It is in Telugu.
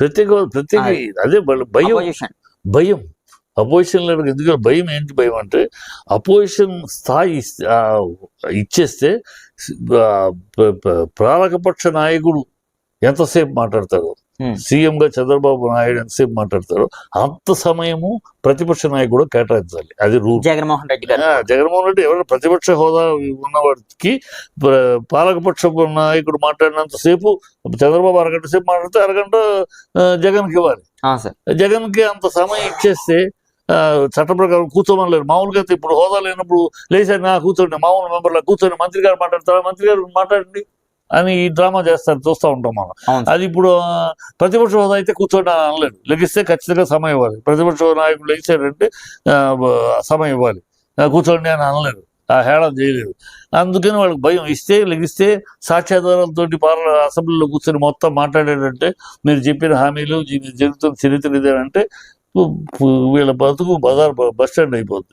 ప్రత్యేక ప్రత్యేక అదే భయం. భయం. అపోజిషన్ లీడర్ ఎందుకంటే భయం ఏంటి భయం అంటే అపోజిషన్ స్థాయి ఇచ్చేస్తే ఆ, ప- ప- పాలకపక్ష నాయకుడు ఎంతసేపు మాట్లాడతాడు. సీఎం గా చంద్రబాబు నాయుడు ఎంతసేపు మాట్లాడతారో అంత సమయము ప్రతిపక్ష నాయకుడు కేటాయించాలి. అది రూల్. జగన్మోహన్ రెడ్డి గారు. ఆ, జగన్మోహన్ రెడ్డి ఎవరైనా ప్రతిపక్ష హోదా ఉన్నవాడికి పాలకపక్ష నాయకుడు మాట్లాడినంత సేపు చంద్రబాబు అరగంట సేపు మాట్లాడితే అరగంట ఆ, జగన్కి ఇవ్వాలి. ఆ, సార్. జగన్కి అంత సమయం ఇచ్చేస్తే ఆ, చట్ట ప్రకారం కూర్చోమనలేరు. మామూలుగా అయితే ఇప్పుడు హోదా లేనప్పుడు లేచారు నా కూర్చోండి మామూలు మెంబర్లా కూర్చొని మంత్రి గారు మాట్లాడతారా? మంత్రి గారు మాట్లాడండి. అని ఈ డ్రామా చేస్తారు చూస్తూ ఉంటాం మనం. అది ఇప్పుడు ప్రతిపక్ష హోదా అయితే కూర్చోండి అని అనలేడు. లెగిస్తే ఖచ్చితంగా సమయం ఇవ్వాలి. ప్రతిపక్ష నాయకుడు లెగిసాడంటే సమయం ఇవ్వాలి. ఆ, కూర్చోండి అని అనలేడు. ఆ హేళన చేయలేదు. అందుకని వాళ్ళకి భయం. ఇస్తే లెగిస్తే సాక్ష్యాధారాలతో పార్ల అసెంబ్లీలో కూర్చొని మొత్తం మాట్లాడాడంటే మీరు చెప్పిన హామీలు జరుగుతున్న చరిత్ర ఇదేనంటే వీళ్ళ బతుకు బజార్ బస్ స్టాండ్ అయిపోతుంది